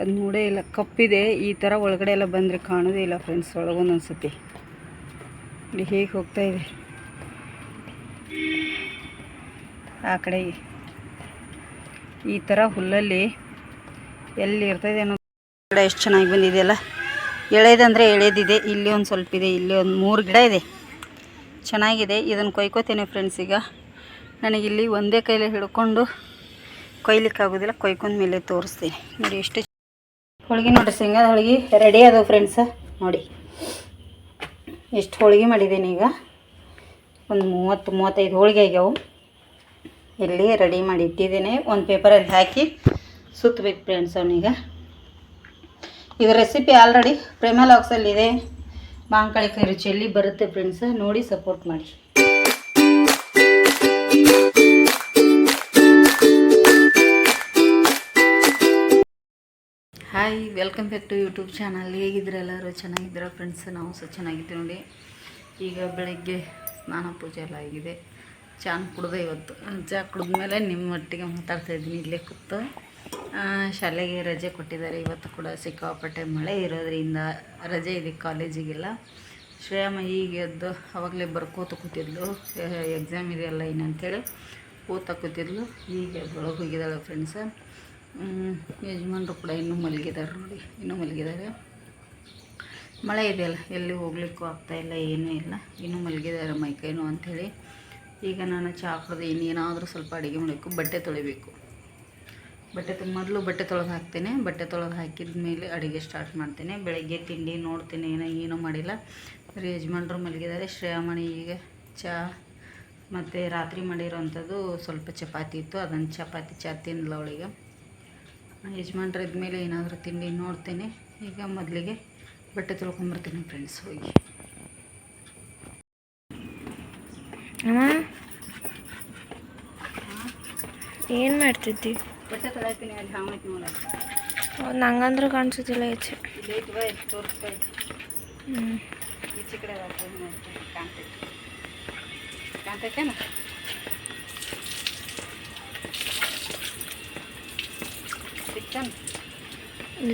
ಅದು ನೋಡೇ ಇಲ್ಲ, ಕಪ್ಪಿದೆ. ಈ ಥರ ಒಳಗಡೆ ಎಲ್ಲ ಬಂದರೆ ಕಾಣೋದೇ ಇಲ್ಲ ಫ್ರೆಂಡ್ಸ್ ಒಳಗೊಂದೊಂದು ಸತಿ ಇಲ್ಲಿ ಹೇಗೆ ಹೋಗ್ತಾ ಇದೆ? ಆ ಕಡೆ ಈ ಥರ ಹುಲ್ಲಲ್ಲಿ ಎಲ್ಲಿ ಇರ್ತದೆ ಅನ್ನೋ ಗಿಡ ಎಷ್ಟು ಚೆನ್ನಾಗಿ ಬಂದಿದೆಯಲ್ಲ ಎಳೆದಂದರೆ ಎಳೆದಿದೆ, ಇಲ್ಲಿ ಒಂದು ಸ್ವಲ್ಪ ಇದೆ, ಇಲ್ಲಿ ಒಂದು ಮೂರು ಗಿಡ ಇದೆ. ಚೆನ್ನಾಗಿದೆ. ಇದನ್ನು ಕೊಯ್ಕೋತೇನೆ ಫ್ರೆಂಡ್ಸ್ ಈಗ. ನನಗಿಲ್ಲಿ ಒಂದೇ ಕೈಲಿ ಹಿಡ್ಕೊಂಡು ಕೊಯ್ಲಿಕ್ಕಾಗೋದಿಲ್ಲ ಕೊಯ್ಕೊಂಡ ಮೇಲೆ ತೋರಿಸ್ತೀನಿ. ನೋಡಿ, ಎಷ್ಟು ಹೋಳಿಗೆ ನೋಡಿರಿ ಶೇಂಗಾದ ಹೋಳಿಗೆ ರೆಡಿ ಅದಾವೆ ಫ್ರೆಂಡ್ಸ ನೋಡಿ. ಎಷ್ಟು ಹೋಳಿಗೆ ಮಾಡಿದ್ದೀನಿ ಈಗ. ಒಂದು ಮೂವತ್ತು, ಮೂವತ್ತೈದು ಹೋಳಿಗೆ ಆಗ್ಯಾವು. ಇಲ್ಲಿ ರೆಡಿ ಮಾಡಿ ಇಟ್ಟಿದ್ದೀನಿ ಒಂದು ಪೇಪರಲ್ಲಿ ಹಾಕಿ ಸುತ್ತಬೇಕು ಫ್ರೆಂಡ್ಸ್ ಅವನೀಗ ಇದು ರೆಸಿಪಿ ಆಲ್ರೆಡಿ ಪ್ರೇಮ ಲಾಕ್ಸಲ್ಲಿದೆ ಮಾಂಕಾಳಿ ಕೈ ರುಚಿಯಲ್ಲಿ ಬರುತ್ತೆ ಫ್ರೆಂಡ್ಸ್ ನೋಡಿ ಸಪೋರ್ಟ್ ಮಾಡಿ. Hi welcome back to YouTube channel ಹೇಗಿದ್ರೆ ಎಲ್ಲರೂ? ಚೆನ್ನಾಗಿದ್ದೀರಾ ಫ್ರೆಂಡ್ಸ್ ನಾವು ಸಹ ಚೆನ್ನಾಗಿದ್ದೀವಿ ನೋಡಿ. ಈಗ ಬೆಳಗ್ಗೆ ಸ್ನಾನ ಪೂಜೆ ಎಲ್ಲ ಆಗಿದೆ. ಚಾನ್ ಕುಡ್ದೆ ಇವತ್ತು. ಚಹಾ ಕುಡಿದ್ಮೇಲೆ ನಿಮ್ಮ ಒಟ್ಟಿಗೆ ಮಾತಾಡ್ತಾ ಇದ್ದೀನಿ. ಇಲ್ಲೇ ಕೂತು. ಶಾಲೆಗೆ ರಜೆ ಕೊಟ್ಟಿದ್ದಾರೆ. ಇವತ್ತು ಕೂಡ ಸಿಕ್ಕಾಪಟ್ಟೆ ಮಳೆ ಇರೋದ್ರಿಂದ ರಜೆ ಇದೆ ಕಾಲೇಜಿಗೆಲ್ಲ. ಶ್ರೇಯಮ್ಮ ಈಗ ಎದ್ದು ಅವಾಗಲೇ ಬರ್ಕೋತ ಕೂತಿದ್ಲು. ಎಕ್ಸಾಮ್ ಇದೆಯಲ್ಲ ಏನಂತೇಳಿ ಕೂತ ಕೂತಿದ್ಲು. ಈಗ ಬೆಳಗ್ಗೆ ಹೋಗಿದ್ದಾಳೆ ಫ್ರೆಂಡ್ಸ ಯಜಮಾನ್ರು ಕೂಡ ಇನ್ನೂ ಮಲಗಿದ್ದಾರೆ ನೋಡಿ, ಇನ್ನೂ ಮಲಗಿದ್ದಾರೆ ಮಳೆ ಇದೆಯಲ್ಲ, ಎಲ್ಲಿ ಹೋಗ್ಲಿಕ್ಕೂ ಆಗ್ತಾಯಿಲ್ಲ ಏನೂ ಇಲ್ಲ. ಇನ್ನೂ ಮಲಗಿದ್ದಾರೆ ಮೈಕೈನು ಅಂಥೇಳಿ. ಈಗ ನಾನು ಚಹಾ ಕುಡ್ದು ಇನ್ನೇನಾದರೂ ಸ್ವಲ್ಪ ಅಡುಗೆ ಮಾಡಬೇಕು, ಬಟ್ಟೆ ತೊಳಿಬೇಕು. ಬಟ್ಟೆ ಮೊದಲು ಬಟ್ಟೆ ತೊಳೆದು ಹಾಕ್ತೇನೆ. ಬಟ್ಟೆ ತೊಳೆದು ಹಾಕಿದ ಮೇಲೆ ಅಡುಗೆ ಸ್ಟಾರ್ಟ್ ಮಾಡ್ತೇನೆ. ಬೆಳಗ್ಗೆ ತಿಂಡಿ ನೋಡ್ತೇನೆ, ಏನೋ, ಏನೂ ಮಾಡಿಲ್ಲ. ಬರೀ ಯಜಮಾನ್ರು ಮಲಗಿದ್ದಾರೆ ಶ್ರೇಯಾಮಣಿ ಈಗ ಚಹಾ ಮತ್ತು ರಾತ್ರಿ ಮಾಡಿರೋವಂಥದ್ದು ಸ್ವಲ್ಪ ಚಪಾತಿ ಇತ್ತು. ಅದನ್ನು ಚಪಾತಿ ಚಹಾ ತಿನ್ನಲ್ಲ ಅವಳಿಗೆ. ಯಜಮಾನ್ರು ಇದ್ಮೇಲೆ ಏನಾದರೂ ತಿಂಡಿ ನೋಡ್ತೇನೆ. ಈಗ ಮೊದಲಿಗೆ ಬಟ್ಟೆ ತೊಳ್ಕೊಂಬರ್ತೀನಿ ಫ್ರೆಂಡ್ಸ್ ಹೋಗಿ. ಏನು ಮಾಡ್ತಿದ್ದಿ? ಬಟ್ಟೆ ತೊಳಿತೀನಿ ಅಲ್ಲಿ ನೋಡ ನಂಗಂದ್ರೂ ಕಾಣಿಸೋದಿಲ್ಲ ಹೆಚ್ಚು ತೋರಿಸ್ತಾ ಇತ್ತು. ಹ್ಞೂ ಈಚೆ ಕಡೆ ಕಾಣ್ತೈತೆ ನೋಡ್ತೀನಿ ಕಾಣ್ತೈತಿ. ಕಾಣ್ತೈತೇನ?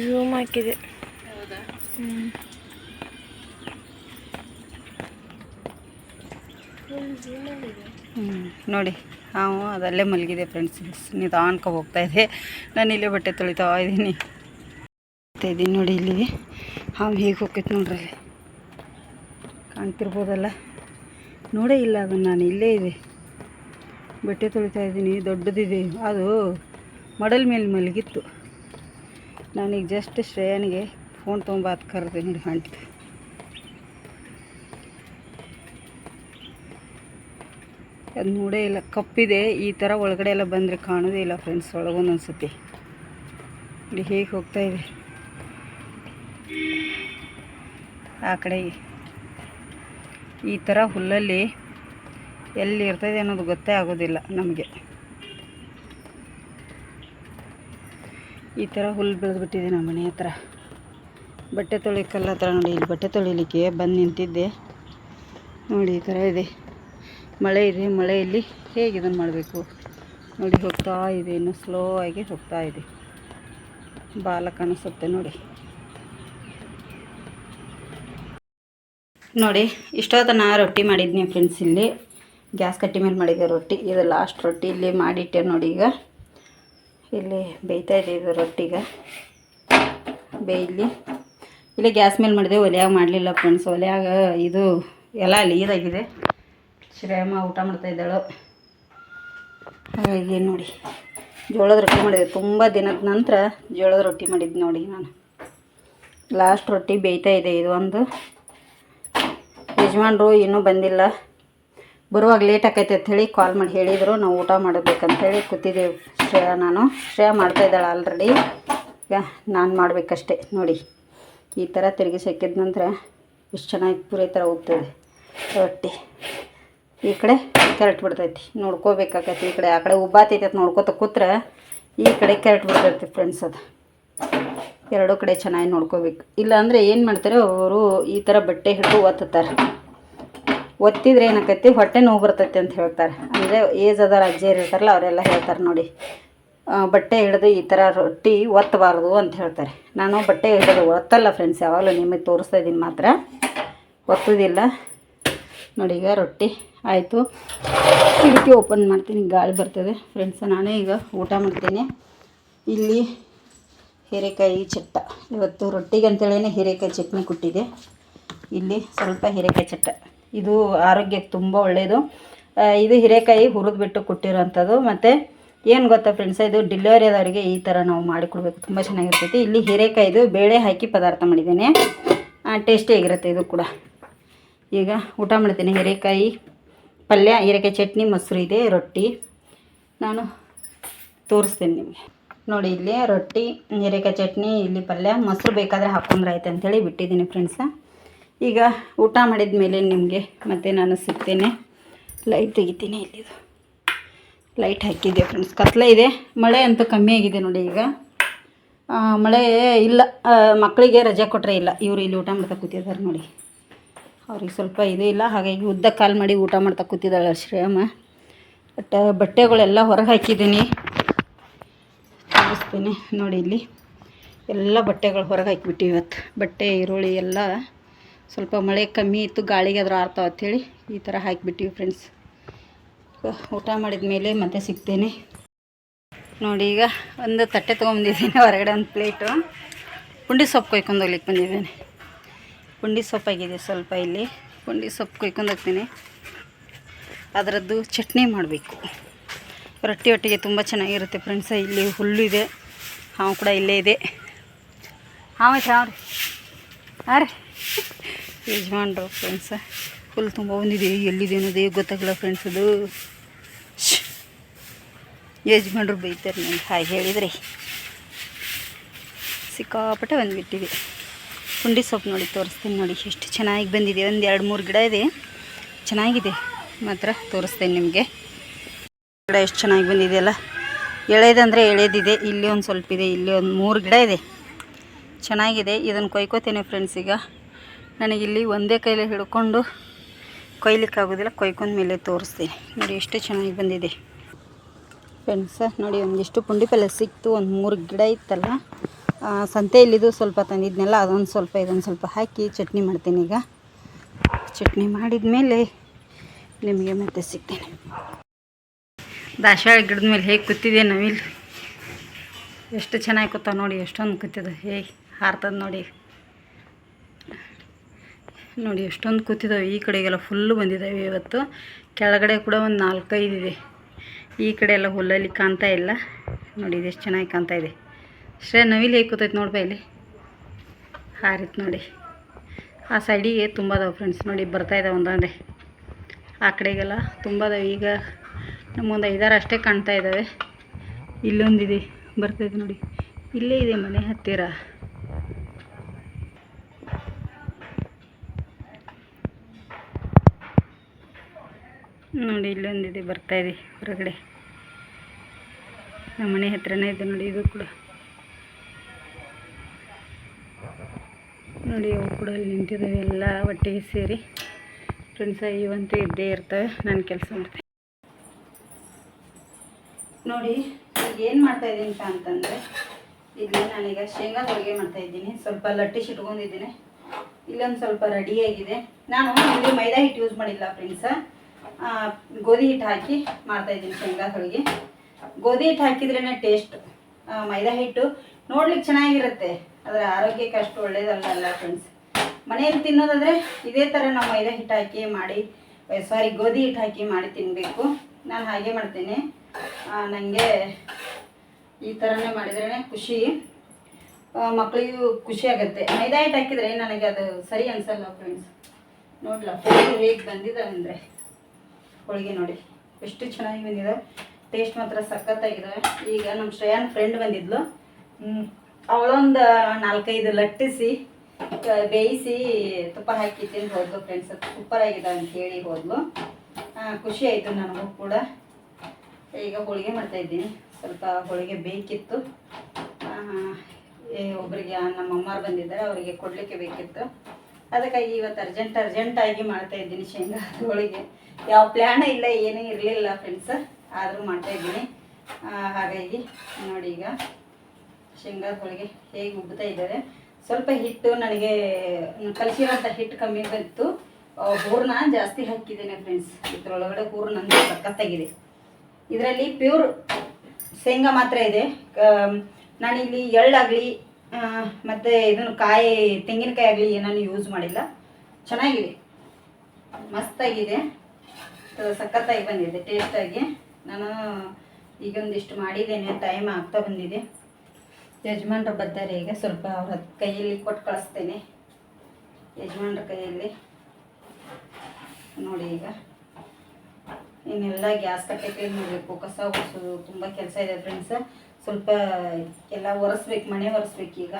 ಝೂಮ್ ಹಾಕಿದೆ ಹೌದಾ ಹ್ಞೂ ನೋಡಿ ಹಾವು ಅದಲ್ಲೇ ಮಲಗಿದೆ ಫ್ರೆಂಡ್ಸ್ ನಿಧಾನಕ್ಕೆ ಹೋಗ್ತಾ ಇದೆ. ನಾನು ಇಲ್ಲೇ ಬಟ್ಟೆ ತೊಳಿತಾ ಇದ್ದೀನಿ ಇದ್ದೀನಿ ನೋಡಿ ಇಲ್ಲಿ. ಹಾವು ಹೇಗೆ ಹೋಗ್ತೈತೆ ನೋಡ್ರಿ ಅಲ್ಲಿ. ಕಾಣ್ತಿರ್ಬೋದಲ್ಲ? ನೋಡೇ ಇಲ್ಲ ಅದು ನಾನು ಇಲ್ಲೇ ಇದೆ. ಬಟ್ಟೆ ತೊಳಿತಾ ಇದ್ದೀನಿ ದೊಡ್ಡದಿದೆ. ಅದು ಮಡಲ್ ಮೇಲೆ ಮಲಗಿತ್ತು. ನಾನೀಗ ಜಸ್ಟ್ ಶ್ರೇಯನಿಗೆ ಫೋನ್ ತೊಗೊಂಬ ಅದು ನೋಡಿ ಆಂಟಿ. ಅದು ನೋಡೇ ಇಲ್ಲ, ಕಪ್ಪಿದೆ, ಈ ಥರ ಒಳಗಡೆ ಎಲ್ಲ ಬಂದರೆ ಕಾಣೋದೇ ಇಲ್ಲ ಫ್ರೆಂಡ್ಸ್ ಒಳಗೊಂದೊಂದು ಸತಿ ಇಲ್ಲಿ ಹೇಗೆ ಹೋಗ್ತಾ ಇದೆ? ಆ ಕಡೆ ಈ ಥರ ಹುಲ್ಲಲ್ಲಿ ಎಲ್ಲಿ ಇರ್ತದೆ ಅನ್ನೋದು ಗೊತ್ತೇ ಆಗೋದಿಲ್ಲ ನಮಗೆ. ಈ ಥರ ಹುಲ್ಲು ಬೆಳೆದ್ಬಿಟ್ಟಿದೆ ನಮ್ಮ ಮನೆ ಹತ್ರ. ಬಟ್ಟೆ ತೊಳಿಕಲ್ಲ ಹತ್ರ ನೋಡಿ, ಇಲ್ಲಿ ಬಟ್ಟೆ ತೊಳಿಲಿಕ್ಕೆ ಬಂದು ನಿಂತಿದ್ದೆ. ನೋಡಿ, ಈ ಥರ ಇದೆ. ಮಳೆ ಇದೆ ಮಳೆಯಲ್ಲಿ ಹೇಗೆ ಇದನ್ನು ಮಾಡಬೇಕು? ನೋಡಿ, ಹೋಗ್ತಾ ಇದೆ, ಇನ್ನು ಸ್ಲೋ ಆಗಿ ಹೋಗ್ತಾ ಇದೆ. ಬಾಲ ಕಾಣಿಸುತ್ತೆ ನೋಡಿ. ನೋಡಿ ಇಷ್ಟೊತ್ತು ನಾ ರೊಟ್ಟಿ ಮಾಡಿದ್ನಿ ಫ್ರೆಂಡ್ಸ್ ಇಲ್ಲಿ. ಗ್ಯಾಸ್ ಕಟ್ಟಿ ಮೇಲೆ ಮಾಡಿದ್ದೆ ರೊಟ್ಟಿ. ಇದು ಲಾಸ್ಟ್ ರೊಟ್ಟಿ, ಇಲ್ಲಿ ಮಾಡಿಟ್ಟೆ ನೋಡಿ ಈಗ. ಇಲ್ಲಿ ಬೇಯ್ತಾ ಇದೆ ಇದು ರೊಟ್ಟಿಗೆ. ಬೇಯಲಿ ಇಲ್ಲಿ. ಗ್ಯಾಸ್ ಮೇಲೆ ಮಾಡಿದೆ, ಒಲೆಯಾಗ ಮಾಡಲಿಲ್ಲ ಫ್ರೆಂಡ್ಸ್ ಒಲೆಯಾಗ ಇದು ಎಲ್ಲ ಲೀದಾಗಿದೆ ಶ್ರೇಯಮ್ಮ ಊಟ ಮಾಡ್ತಾ ಇದ್ದಾಳು. ಹಾಗಾಗಿ ನೋಡಿ. ಜೋಳದ ರೊಟ್ಟಿ ಮಾಡಿದೆ. ತುಂಬ ದಿನದ ನಂತರ ಜೋಳದ ರೊಟ್ಟಿ ಮಾಡಿದ್ದು ನೋಡಿ ನಾನು. ಲಾಸ್ಟ್ ರೊಟ್ಟಿ ಬೇಯ್ತಾ ಇದೆ ಇದು ಒಂದು. ಯಜಮಾನ್ರು ಇನ್ನೂ ಬಂದಿಲ್ಲ. ಬರುವಾಗ ಲೇಟ್ ಆಕೈತೆ ಅಂಥೇಳಿ ಕಾಲ್ ಮಾಡಿ ಹೇಳಿದರು. ನಾವು ಊಟ ಮಾಡಬೇಕಂತೇಳಿ ಕೂತಿದ್ದೇವೆ ಶ್ರೇಯಾ ನಾನು. ಶ್ರೇಯಾ ಮಾಡ್ತಾ ಇದ್ದಾಳೆ ಆಲ್ರೆಡಿ ಈಗ ನಾನು ಮಾಡಬೇಕಷ್ಟೆ. ನೋಡಿ, ಈ ಥರ ತಿರುಗಿ ಹಾಕಿದ ನಂತರ ಇಷ್ಟು ಚೆನ್ನಾಗಿ ಪೂರಿ ಥರ ಹೋಗ್ತದೆ ರೊಟ್ಟಿ. ಈ ಕಡೆ ಕೆರಟ್ ಬಿಡ್ತೈತಿ. ನೋಡ್ಕೋಬೇಕಾಕೈತಿ ಈ ಕಡೆ. ಆ ಕಡೆ ಉಬ್ಬಾತೈತೆ ಅಂತ ನೋಡ್ಕೋತ ಕೂತ್ರೆ ಈ ಕಡೆ ಕೆರಟ್ ಬಿಡ್ತೈತಿ ಫ್ರೆಂಡ್ಸ್ ಅದು. ಎರಡೂ ಕಡೆ ಚೆನ್ನಾಗಿ ನೋಡ್ಕೋಬೇಕು. ಇಲ್ಲಾಂದರೆ ಏನು ಮಾಡ್ತಾರೆ, ಅವರು ಈ ಥರ ಬಟ್ಟೆ ಹಿಡಿದು ಒತ್ತುತ್ತಾರೆ. ಒತ್ತಿದ್ರೆ ಏನಾಕೈತಿ ಹೊಟ್ಟೆ ನೋವು ಬರ್ತೈತಿ ಅಂತ ಹೇಳ್ತಾರೆ. ಅಂದರೆ ಏಜ್ ಅದರ ಅಜ್ಜಿಯರು ಇರ್ತಾರಲ್ಲ, ಅವರೆಲ್ಲ ಹೇಳ್ತಾರೆ ನೋಡಿ. ಬಟ್ಟೆ ಹಿಡಿದು ಈ ಥರ ರೊಟ್ಟಿ ಒತ್ತಬಾರ್ದು ಅಂತ ಹೇಳ್ತಾರೆ. ನಾನು ಬಟ್ಟೆ ಹಿಡಿದು ಒತ್ತಲ್ಲ ಫ್ರೆಂಡ್ಸ್ ಯಾವಾಗಲೂ ನಿಮಗೆ ತೋರಿಸ್ತಾ ಇದ್ದೀನಿ ಮಾತ್ರ. ಒತ್ತೋದಿಲ್ಲ. ನೋಡಿ ಈಗ ರೊಟ್ಟಿ ಆಯಿತು. ಕಿಟಕಿ ಓಪನ್ ಮಾಡ್ತೀನಿ, ಗಾಳಿ ಬರ್ತದೆ. ಫ್ರೆಂಡ್ಸ್ ನಾನೇ ಈಗ ಊಟ ಮಾಡ್ತೀನಿ. ಇಲ್ಲಿ ಹೀರೆಕಾಯಿ ಚಟ್ಟ. ಇವತ್ತು ರೊಟ್ಟಿಗೆ ಅಂತೇಳಿ ಹೀರೆಕಾಯಿ ಚಟ್ನಿ ಕೊಟ್ಟಿದೆ. ಇಲ್ಲಿ ಸ್ವಲ್ಪ ಹೀರೆಕಾಯಿ ಚಟ್ಟ. ಇದು ಆರೋಗ್ಯಕ್ಕೆ ತುಂಬ ಒಳ್ಳೆಯದು ಇದು ಇದು ಹುರಿದು ಬಿಟ್ಟು ಕೊಟ್ಟಿರೋಂಥದ್ದು. ಮತ್ತು ಏನು ಗೊತ್ತಾ ಫ್ರೆಂಡ್ಸ್ ಇದು ಡೆಲಿವರಿ ಆದವರಿಗೆ ಈ ಥರ ನಾವು ಮಾಡಿಕೊಡ್ಬೇಕು ತುಂಬ ಚೆನ್ನಾಗಿರ್ತೈತಿ. ಇಲ್ಲಿ ಹೀರೆಕಾಯಿದು ಬೇಳೆ ಹಾಕಿ ಪದಾರ್ಥ ಮಾಡಿದ್ದೇನೆ. ಟೇಸ್ಟಿಯಾಗಿರುತ್ತೆ ಇದು ಕೂಡ. ಈಗ ಊಟ ಮಾಡ್ತೀನಿ. ಹೀರೆಕಾಯಿ ಪಲ್ಯ, ಹೀರೆಕಾಯಿ ಚಟ್ನಿ, ಮೊಸರು ಇದೆ, ರೊಟ್ಟಿ. ನಾನು ತೋರಿಸ್ತೀನಿ ನಿಮಗೆ. ನೋಡಿ, ಇಲ್ಲಿ ರೊಟ್ಟಿ, ಹೀರೆಕಾಯಿ ಚಟ್ನಿ, ಇಲ್ಲಿ ಪಲ್ಯ, ಮೊಸರು ಬೇಕಾದರೆ ಹಾಕೊಂಡ್ರೆ ಆಯ್ತು ಅಂಥೇಳಿ ಬಿಟ್ಟಿದ್ದೀನಿ ಫ್ರೆಂಡ್ಸ ಈಗ ಊಟ ಮಾಡಿದ ಮೇಲೆ ನಿಮಗೆ ಮತ್ತೆ ನಾನು ಸಿಗ್ತೇನೆ. ಲೈಟ್ ತೆಗಿತೀನಿ ಇಲ್ಲಿದು. ಲೈಟ್ ಹಾಕಿದ್ದೆ ಫ್ರೆಂಡ್ಸ್ ಕತ್ಲೆ ಇದೆ. ಮಳೆ ಅಂತೂ ಕಮ್ಮಿ ಆಗಿದೆ ನೋಡಿ ಈಗ. ಮಳೆ ಇಲ್ಲ. ಮಕ್ಕಳಿಗೆ ರಜೆ ಕೊಟ್ಟರೆ ಇಲ್ಲ. ಇವರು ಇಲ್ಲಿ ಊಟ ಮಾಡ್ತಾ ಕೂತಿದ್ದಾರೆ ನೋಡಿ. ಅವ್ರಿಗೆ ಸ್ವಲ್ಪ ಇದು ಇಲ್ಲ. ಹಾಗಾಗಿ ಉದ್ದ ಕಾಲು ಮಾಡಿ ಊಟ ಮಾಡ್ತಾ ಕೂತಿದ್ದಾಳೆ ಶ್ರೇಯಮ್ಮ. ಬಟ್ ಬಟ್ಟೆಗಳೆಲ್ಲ ಹೊರಗೆ ಹಾಕಿದ್ದೀನಿ. ತೋರಿಸ್ತೀನಿ ನೋಡಿ ಇಲ್ಲಿ. ಎಲ್ಲ ಬಟ್ಟೆಗಳು ಹೊರಗೆ ಹಾಕಿಬಿಟ್ಟು ಇವತ್ತು. ಬಟ್ಟೆ, ಈರುಳ್ಳಿ ಎಲ್ಲ ಸ್ವಲ್ಪ ಮಳೆ ಕಮ್ಮಿ ಇತ್ತು, ಗಾಳಿಗೆ ಅದ್ರ ಆರ್ತಾವ ಅಂಥೇಳಿ ಈ ಥರ ಹಾಕಿಬಿಟ್ಟಿವಿ ಫ್ರೆಂಡ್ಸ್ ಊಟ ಮಾಡಿದ ಮೇಲೆ ಮತ್ತೆ ಸಿಗ್ತೇನೆ. ನೋಡಿ ಈಗ ಒಂದು ತಟ್ಟೆ ತೊಗೊಂಬಂದಿದ್ದೀನಿ ಹೊರಗಡೆ ಒಂದು ಪ್ಲೇಟು ಪುಂಡಿ ಸೊಪ್ಪು ಕೊಯ್ಕೊಂಡು ಹೋಗ್ಲಿಕ್ಕೆ ಬಂದಿದ್ದೇನೆ. ಪುಂಡಿ ಸೊಪ್ಪಾಗಿದೆ ಸ್ವಲ್ಪ ಇಲ್ಲಿ. ಪುಂಡಿ ಸೊಪ್ಪು ಕೊಯ್ಕೊಂಡು ಹೋಗ್ತೀನಿ. ಅದರದ್ದು ಚಟ್ನಿ ಮಾಡಬೇಕು. ರೊಟ್ಟಿ ಒಟ್ಟಿಗೆ ತುಂಬ ಚೆನ್ನಾಗಿರುತ್ತೆ ಫ್ರೆಂಡ್ಸ ಇಲ್ಲಿ ಹುಲ್ಲು ಇದೆ, ಹಾವು ಕೂಡ ಇಲ್ಲೇ ಇದೆ. ಹಾವು ಹಾವು ರೀ. ಹಾಂ ರೀ. ಯಜಮಾನ್ರು ಫ್ರೆಂಡ್ಸ ಫುಲ್ ತುಂಬ ಬಂದಿದೆ. ಎಲ್ಲಿದೆ ಅನ್ನೋದೇ ಗೊತ್ತಾಗಲ್ಲ ಫ್ರೆಂಡ್ಸ್ ಅದು. ಯಜಮಾನ್ರು ಬೈತಾರೆ ನನಗೆ ಹಾಗೆ ಹೇಳಿದರೆ. ಸಿಕ್ಕಾಪಟ್ಟೆ ಬಂದುಬಿಟ್ಟಿದೆ. ಪುಂಡಿ ಸೊಪ್ಪು ನೋಡಿ ತೋರಿಸ್ತೀನಿ ನೋಡಿ ಎಷ್ಟು ಚೆನ್ನಾಗಿ ಬಂದಿದೆ. ಒಂದು ಎರಡು ಮೂರು ಗಿಡ ಇದೆ. ಚೆನ್ನಾಗಿದೆ. ಮಾತ್ರ ತೋರಿಸ್ತೇನೆ ನಿಮಗೆ. ಗಿಡ ಎಷ್ಟು ಚೆನ್ನಾಗಿ ಬಂದಿದೆಯಲ್ಲ ಎಳೆದಂದರೆ ಎಳೆದಿದೆ. ಇಲ್ಲಿ ಒಂದು ಸ್ವಲ್ಪ ಇದೆ. ಇಲ್ಲಿ ಒಂದು ಮೂರು ಗಿಡ ಇದೆ. ಚೆನ್ನಾಗಿದೆ. ಇದನ್ನು ಕೊಯ್ಕೋತೇನೆ ಫ್ರೆಂಡ್ಸ್ ಈಗ. ನನಗಿಲ್ಲಿ ಒಂದೇ ಕೈಲಿ ಹಿಡ್ಕೊಂಡು ಕೊಯ್ಲಿಕ್ಕಾಗೋದಿಲ್ಲ ಕೊಯ್ಕೊಂಡ ಮೇಲೆ ತೋರಿಸ್ತೀನಿ. ನೋಡಿ ಎಷ್ಟು ಚೆನ್ನಾಗಿ ಬಂದಿದೆ. ಫ್ರೆಂಡ್ಸ ನೋಡಿ ಒಂದಿಷ್ಟು ಪುಂಡಿ ಪಲ್ಯ ಸಿಕ್ತು, ಒಂದು ಮೂರು ಗಿಡ ಇತ್ತಲ್ಲ ಸಂತೆಯಲ್ಲಿದು ಸ್ವಲ್ಪ ತಂದಿದ್ನೆಲ್ಲ, ಅದೊಂದು ಸ್ವಲ್ಪ ಇದೊಂದು ಸ್ವಲ್ಪ ಹಾಕಿ ಚಟ್ನಿ ಮಾಡ್ತೀನಿ ಈಗ. ಚಟ್ನಿ ಮಾಡಿದ ಮೇಲೆ ನಿಮಗೆ ಮತ್ತೆ ಸಿಗ್ತೇನೆ. ದಾಸವಾಳ ಗಿಡದ ಮೇಲೆ ಹೇಗೆ ಕೂತಿದೆ ನವಿಲ್? ಎಷ್ಟು ಚೆನ್ನಾಗಿ ಕೂತಾವ ನೋಡಿ, ಎಷ್ಟೊಂದು ಕೂತಿದೆ. ಹೇಗೆ ಹಾರ್ತದ ನೋಡಿ. ನೋಡಿ, ಎಷ್ಟೊಂದು ಕೂತಿದ್ದಾವೆ ಈ ಕಡೆಗೆಲ್ಲ ಫುಲ್ಲು ಬಂದಿದ್ದಾವೆ ಇವತ್ತು. ಕೆಳಗಡೆ ಕೂಡ ಒಂದು ನಾಲ್ಕೈದು ಇದೆ. ಈ ಕಡೆ ಎಲ್ಲ ಹುಲ್ಲಲ್ಲಿ ಕಾಣ್ತಾ ಇಲ್ಲ. ನೋಡಿ ಇದು ಎಷ್ಟು ಚೆನ್ನಾಗಿ ಕಾಣ್ತಾ ಇದೆ. ಶ್ರೇ ನವಿಲಿ ಹೇಗೆ ಕೂತೈತೆ ನೋಡ್ಬಾ ಇಲ್ಲಿ? ಹಾರಿತ್ತು ನೋಡಿ. ಆ ಸೈಡಿಗೆ ತುಂಬ ಅದಾವೆ ಫ್ರೆಂಡ್ಸ್ ನೋಡಿ, ಬರ್ತಾ ಇದ್ದಾವೆ ಒಂದೊಂದೆ. ಆ ಕಡೆಗೆಲ್ಲ ತುಂಬ ಅದಾವೆ ಈಗ ನಮ್ಮೊಂದು ಐದಾರು ಅಷ್ಟೇ ಕಾಣ್ತಾ ಇದ್ದಾವೆ ಇಲ್ಲೊಂದಿದೆ. ಬರ್ತೈತೆ ನೋಡಿ. ಇಲ್ಲೇ ಇದೆ ಮನೆ ಹತ್ತಿರ. ನೋಡಿ, ಇಲ್ಲೊಂದಿದೆ, ಬರ್ತಾ ಇದೆ ಹೊರಗಡೆ. ನಮ್ಮ ಮನೆ ಹತ್ರನೇ ಇದೆ ನೋಡಿ, ಇದು ಕೂಡ. ನೋಡಿ, ಅವು ಕೂಡ ಅಲ್ಲಿ ನಿಂತಿದ್ದಾವೆ ಎಲ್ಲ ಒಟ್ಟಿಗೆ ಸೇರಿ. ಫ್ರೆಂಡ್ಸ ಇವಂತೂ ಇದ್ದೇ ಇರ್ತವೆ, ನಾನು ಕೆಲಸ ಮಾಡ್ತೀನಿ. ನೋಡಿ ಈಗ ಏನು ಮಾಡ್ತಾ ಇದ್ದೀನಿ ಅಂತ ಅಂತಂದರೆ, ಇಲ್ಲಿ ನಾನೀಗ ಶೇಂಗಾ ಹೋಳಿಗೆ ಮಾಡ್ತಾ ಇದ್ದೀನಿ. ಸ್ವಲ್ಪ ಲಟ್ಟಿ ಇಟ್ಕೊಂಡಿದ್ದೀನಿ. ಇಲ್ಲೊಂದು ಸ್ವಲ್ಪ ರೆಡಿಯಾಗಿದೆ ನಾನು ಇಲ್ಲಿ ಮೈದಾ ಹಿಟ್ಟು ಯೂಸ್ ಮಾಡಿಲ್ಲ ಫ್ರೆಂಡ್ಸ ಗೋಧಿ ಹಿಟ್ಟು ಹಾಕಿ ಮಾಡ್ತಾ ಇದ್ದೀನಿ ಶೇಂಗಾ ಹೋಳಿಗೆ. ಗೋಧಿ ಹಿಟ್ಟು ಹಾಕಿದ್ರೇ ಟೇಸ್ಟ್ ಮೈದಾ ಹಿಟ್ಟು ನೋಡ್ಲಿಕ್ಕೆ ಚೆನ್ನಾಗಿರುತ್ತೆ. ಅದರ ಆರೋಗ್ಯಕ್ಕೆ ಅಷ್ಟು ಒಳ್ಳೇದಲ್ಲ ಫ್ರೆಂಡ್ಸ್ ಮನೆಯಲ್ಲಿ ತಿನ್ನೋದಾದರೆ ಇದೇ ಥರ ನಾವು ಮೈದಾ ಹಿಟ್ಟು ಹಾಕಿ ಮಾಡಿ ಸಾರಿ ಗೋಧಿ ಹಿಟ್ಟು ಹಾಕಿ ಮಾಡಿ ತಿನ್ನಬೇಕು ನಾನು ಹಾಗೆ ಮಾಡ್ತೇನೆ. ನನಗೆ ಈ ಥರನೇ ಮಾಡಿದ್ರೇ ಖುಷಿ. ಮಕ್ಕಳಿಗೂ ಖುಷಿ ಆಗುತ್ತೆ. ಮೈದಾ ಹಿಟ್ಟು ಹಾಕಿದರೆ ನನಗೆ ಅದು ಸರಿ ಅನಿಸಲ್ಲ ಫ್ರೆಂಡ್ಸ್ ನೋಡಲ ಹೇಗೆ ಬಂದಿದ್ದಾವೆ ಅಂದರೆ. ಹೋಳಿಗೆ ನೋಡಿ. ಎಷ್ಟು ಚೆನ್ನಾಗಿ ಬಂದಿದೆ. ಟೇಸ್ಟ್ ಮಾತ್ರ ಸಖತ್ತಾಗಿದೆ. ಈಗ ನಮ್ಮ ಶ್ರೇಯಾನ್ ಫ್ರೆಂಡ್ ಬಂದಿದ್ಲು. ಅವಳೊಂದು ನಾಲ್ಕೈದು ಲಟ್ಟಿಸಿ ಬೇಯಿಸಿ ತುಪ್ಪ ಹಾಕಿ ತಿಂದು ಹೋದ್ಲು ಫ್ರೆಂಡ್ಸ್ ಸೂಪರ್ ಆಗಿದೆ ಅಂತ ಹೇಳಿ ಹೋದ್ಲು. ಖುಷಿ ಆಯಿತು ನನಗೂ ಕೂಡ. ಈಗ ಹೋಳಿಗೆ ಮಾಡ್ತಾ ಇದ್ದೀನಿ. ಸ್ವಲ್ಪ ಹೋಳಿಗೆ ಬೇಕಿತ್ತು. ಒಬ್ಬರಿಗೆ ನಮ್ಮ ಅಮ್ಮಾರು ಬಂದಿದ್ದಾರೆ, ಅವರಿಗೆ ಕೊಡಲಿಕ್ಕೆ ಬೇಕಿತ್ತು. ಅದಕ್ಕಾಗಿ ಇವತ್ತು ಅರ್ಜೆಂಟ್ ಅರ್ಜೆಂಟಾಗಿ ಮಾಡ್ತಾ ಇದ್ದೀನಿ ಶೇಂಗಾ ಹೋಳಿಗೆ. ಯಾವ ಪ್ಲ್ಯಾನೇ ಇಲ್ಲ, ಏನೂ ಇರಲಿಲ್ಲ ಫ್ರೆಂಡ್ಸ್ ಆದರೂ ಮಾಡ್ತಾ ಇದ್ದೀನಿ. ಹಾಗಾಗಿ ನೋಡಿ ಈಗ ಶೇಂಗಾದ ಹೋಳಿಗೆ ಹೇಗೆ ಉಬ್ಬುತ್ತಾ ಇದ್ದಾರೆ. ಸ್ವಲ್ಪ ಹಿಟ್ಟು ನನಗೆ ಕಲಸಿರೋಂಥ ಹಿಟ್ಟು ಕಮ್ಮಿ ಬಂತು. ಹೂರ್ನ ಜಾಸ್ತಿ ಹಾಕಿದ್ದೇನೆ ಫ್ರೆಂಡ್ಸ್ ಇದ್ರೊಳಗಡೆ ಹೂರ್ ನಂದು ಸಕ್ಕತ್ತಾಗಿದೆ ಇದರಲ್ಲಿ ಪ್ಯೂರ್ ಶೇಂಗಾ ಮಾತ್ರ ಇದೆ. ನಾನಿಲ್ಲಿ ಎಳ್ಳಾಗಲಿ ಮತ್ತು ಇದನ್ನು ಕಾಯಿ, ತೆಂಗಿನಕಾಯಿ ಆಗಲಿ ಏನನ್ನು ಯೂಸ್ ಮಾಡಿಲ್ಲ. ಚೆನ್ನಾಗಿದೆ. ಮಸ್ತಾಗಿದೆ. ಸಖತ್ತಾಗಿ ಬಂದಿದೆ ಟೇಸ್ಟಾಗಿ ನಾನು ಈಗೊಂದಿಷ್ಟು ಮಾಡಿದ್ದೇನೆ ಟೈಮ್ ಆಗ್ತಾ ಬಂದಿದೆ. ಯಜಮಾನ್ರು ಬರ್ತಾರೆ ಈಗ, ಸ್ವಲ್ಪ ಅವ್ರ ಕೈಯಲ್ಲಿ ಕೊಟ್ಟು ಕಳಿಸ್ತೇನೆ. ಯಜಮಾನ್ರ ಕೈಯಲ್ಲಿ. ನೋಡಿ ಈಗ. ಇನ್ನೆಲ್ಲ ಗ್ಯಾಸ್ ಕಟ್ಟೆ ಕ್ಲೀನ್ ಮಾಡಬೇಕು. ಕಸ ಒರೆಸೋದು ತುಂಬ ಕೆಲಸ ಇದೆ ಫ್ರೆಂಡ್ಸ್ ಸ್ವಲ್ಪ ಎಲ್ಲ ಒರೆಸ್ಬೇಕು ಮನೆ ಒರೆಸ್ಬೇಕು ಈಗ.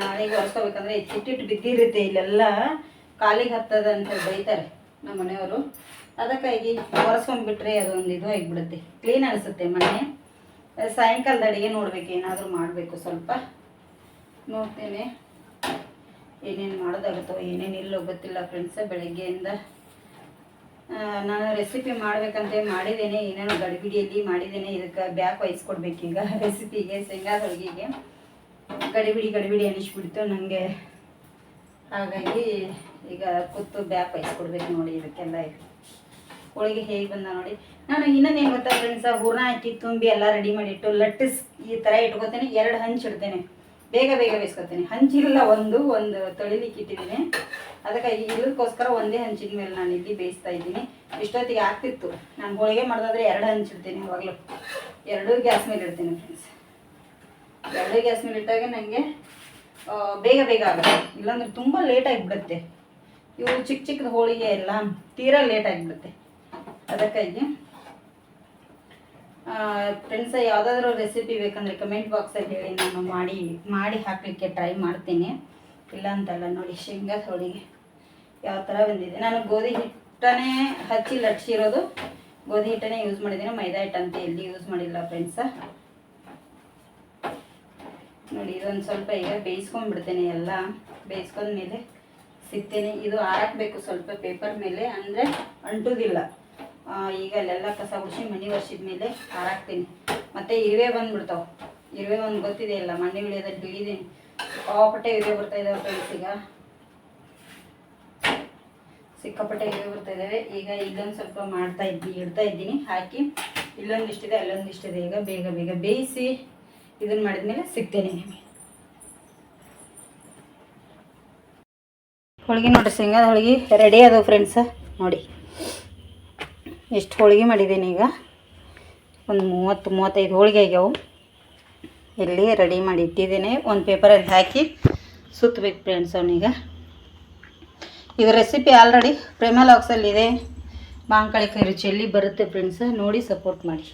ನಾಳೆಗೆ ಒರೆಸ್ಕೋಬೇಕಂದ್ರೆ ಚಿಟ್ಟಿಟ್ಟು ಬಿದ್ದಿರುತ್ತೆ ಇಲ್ಲೆಲ್ಲ. ಕಾಲಿಗೆ ಹತ್ತದ ಅಂತ ಬೈತಾರೆ. ನಮ್ಮ ಮನೆಯವರು. ಅದಕ್ಕಾಗಿ ಒರೆಸ್ಕೊಂಡ್ಬಿಟ್ರೆ ಅದೊಂದು ಇದು ಆಗಿಬಿಡುತ್ತೆ. ಕ್ಲೀನ್ ಅನಿಸುತ್ತೆ ಮನೆ. ಸಾಯಂಕಾಲದ ಅಡುಗೆ ನೋಡ್ಬೇಕು, ಏನಾದರೂ ಮಾಡಬೇಕು ಸ್ವಲ್ಪ. ನೋಡ್ತೇನೆ. ಏನೇನು ಮಾಡೋದಾಗುತ್ತೋ, ಏನೇನು ಇಲ್ಲೋ ಗೊತ್ತಿಲ್ಲ ಫ್ರೆಂಡ್ಸ್ ಬೆಳಗ್ಗೆಯಿಂದ. ನಾನು ರೆಸಿಪಿ ಮಾಡಬೇಕಂತ ಮಾಡಿದ್ದೇನೆ, ಏನೇನು ಗಡಿಬಿಡಿಯಲ್ಲಿ ಮಾಡಿದ್ದೇನೆ, ಇದಕ್ಕೆ ಬ್ಯಾಕ್ ವಹಿಸ್ಕೊಡ್ಬೇಕೀಗ ರೆಸಿಪಿಗೆ ಶೇಂಗಾ ಹೋಳಿಗೆಗೆ. ಗಡಿಬಿಡಿ ಗಡಿಬಿಡಿ ಅನಿಸ್ಬಿಡ್ತು ನನಗೆ ಹಾಗಾಗಿ ಈಗ ಕುತ್ತು ಬ್ಯಾಕ್ ಕೊಡ್ಬೇಕು ನೋಡಿ ಇದಕ್ಕೆಲ್ಲ ಹೋಳಿಗೆ ಹೇಗೆ ಬಂದ ನೋಡಿ. ನಾನು ಇನ್ನೊಂದು ಏನು ಗೊತ್ತಾ ಫ್ರೆಂಡ್ಸ ಹೂರ್ಣ ಹಾಕಿ ತುಂಬಿ ಎಲ್ಲ ರೆಡಿ ಮಾಡಿಟ್ಟು ಲಟ್ಟಿಸ್ ಈ ಥರ ಇಟ್ಕೋತೇನೆ. ಎರಡು ಹಂಚು ಇಡ್ತೇನೆ. ಬೇಗ ಬೇಗ ಬೇಯಿಸ್ಕೊತೀನಿ. ಹಂಚಿಲ್ಲ ಒಂದು ಒಂದು ತೊಳಿಲಿಕ್ಕೆ ಇಟ್ಟಿದ್ದೀನಿ. ಅದಕ್ಕೆ ಇದಕ್ಕೋಸ್ಕರ ಒಂದೇ ಹಂಚಿನ ಮೇಲೆ ನಾನು ಇಲ್ಲಿ ಬೇಯಿಸ್ತಾ ಇದ್ದೀನಿ. ಇಷ್ಟೊತ್ತಿಗೆ ಆಗ್ತಿತ್ತು. ನಾನು ಹೋಳಿಗೆ ಮಾಡೋದಾದ್ರೆ ಎರಡು ಹಂಚಿಡ್ತೀನಿ ಅವಾಗಲೂ. ಎರಡೂ ಗ್ಯಾಸ್ ಮೇಲೆ ಇಡ್ತೀನಿ ಫ್ರೆಂಡ್ಸ್ ಎರಡೂ ಗ್ಯಾಸ್ ಮೇಲೆ ಇಟ್ಟಾಗ ನನಗೆ ಬೇಗ ಬೇಗ ಆಗುತ್ತೆ. ಇಲ್ಲಾಂದ್ರೆ ತುಂಬ ಲೇಟಾಗಿ ಆಗಿಬಿಡುತ್ತೆ ಇವು ಚಿಕ್ಕ ಚಿಕ್ಕದ ಹೋಳಿಗೆ ಎಲ್ಲ ತೀರಾ ಲೇಟ್ ಆಗಿಬಿಡುತ್ತೆ. ಅದಕ್ಕಾಗಿ ಫ್ರೆಂಡ್ಸ ಯಾವುದಾದ್ರೂ ರೆಸಿಪಿ ಬೇಕಂದರೆ ಕಮೆಂಟ್ ಬಾಕ್ಸಲ್ಲಿ ಹೇಳಿ ನಾನು ಮಾಡಿ ಮಾಡಿ ಹಾಕಲಿಕ್ಕೆ ಟ್ರೈ ಮಾಡ್ತೀನಿ. ಇಲ್ಲ ಅಂತಲ್ಲ ನೋಡಿ, ಶೇಂಗಾ ಹೋಳಿಗೆ ಯಾವ ಥರ ಬಂದಿದೆ. ನಾನು ಗೋಧಿ ಹಿಟ್ಟನೇ ಹಚ್ಚಿ ಲಟ್ಸಿರೋದು. ಗೋಧಿ ಹಿಟ್ಟನೇ ಯೂಸ್ ಮಾಡಿದ್ದೀನಿ. ಮೈದಾ ಹಿಟ್ಟಂತ ಎಲ್ಲಿ ಯೂಸ್ ಮಾಡಿಲ್ಲ ಫ್ರೆಂಡ್ಸ ನೋಡಿ, ಇದೊಂದು ಸ್ವಲ್ಪ ಈಗ ಬೇಯಿಸ್ಕೊಂಡ್ಬಿಡ್ತೇನೆ ಎಲ್ಲ. ಬೇಯಿಸ್ಕೊಂಡ್ಮೇಲೆ ಸಿಗ್ತೇನೆ. ಇದು ಹಾರಾಕಬೇಕು ಸ್ವಲ್ಪ ಪೇಪರ್ ಮೇಲೆ, ಅಂದರೆ ಅಂಟೋದಿಲ್ಲ. ಈಗ ಅಲ್ಲೆಲ್ಲ ಕಸ ಉಸಿ ಮನೆ ಒರೆಸಿದ ಮೇಲೆ ಹಾರಾಕ್ತೀನಿ ಮತ್ತು ಇರುವೆ ಬಂದ್ಬಿಡ್ತಾವೆ. ಇರುವೆ ಒಂದು ಗೊತ್ತಿದೆ ಇಲ್ಲ ಮಣ್ಣಿ ವಿಡಿಯೋದಲ್ಲಿ ಬಿಳಿದೀನಿ. ಸಿಕ್ಕಾಪಟ್ಟೆ ಇರುವೆ ಬರ್ತಾ ಇದ್ದಾವೆ ಫ್ರೆಂಡ್ಸ್ ಈಗ. ಸಿಕ್ಕಾಪಟ್ಟೆ ಇರುವೆ ಬರ್ತಾ ಇದ್ದಾವೆ ಈಗ ಇಲ್ಲೊಂದು ಸ್ವಲ್ಪ ಮಾಡ್ತಾ ಇದ್ದೀನಿ ಇಡ್ತಾ ಇದ್ದೀನಿ. ಹಾಕಿ ಇಲ್ಲೊಂದಿಷ್ಟಿದೆ, ಅಲ್ಲೊಂದಿಷ್ಟಿದೆ. ಈಗ ಬೇಗ ಬೇಗ ಬೇಯಿಸಿ ಇದನ್ನು ಮಾಡಿದ್ಮೇಲೆ ಸಿಗ್ತೇನೆ ನಿಮಗೆ. ಹೋಳಿಗೆ ನೋಡಿರಿ ಶೇಂಗಾದ ಹೋಳಿಗೆ. ರೆಡಿ ಅದು ಫ್ರೆಂಡ್ಸ ನೋಡಿ. ಎಷ್ಟು ಹೋಳಿಗೆ ಮಾಡಿದ್ದೀನಿ ಈಗ. ಒಂದು ಮೂವತ್ತು, ಮೂವತ್ತೈದು ಹೋಳಿಗೆ ಆಗ್ಯಾವು. ಇಲ್ಲಿ ರೆಡಿ ಮಾಡಿ ಇಟ್ಟಿದ್ದೀನಿ. ಒಂದು ಪೇಪರಲ್ಲಿ ಹಾಕಿ ಸುತ್ತಬೇಕು ಫ್ರೆಂಡ್ಸ್ ಅವನೀಗ ಇದು ರೆಸಿಪಿ ಆಲ್ರೆಡಿ ಪ್ರೇಮ ಲಾಕ್ಸಲ್ಲಿದೆ ಮಾಂಕಾಳಿ ಕೈ ರುಚಿಯಲ್ಲಿ ಬರುತ್ತೆ ಫ್ರೆಂಡ್ಸ್ ನೋಡಿ ಸಪೋರ್ಟ್ ಮಾಡಿ.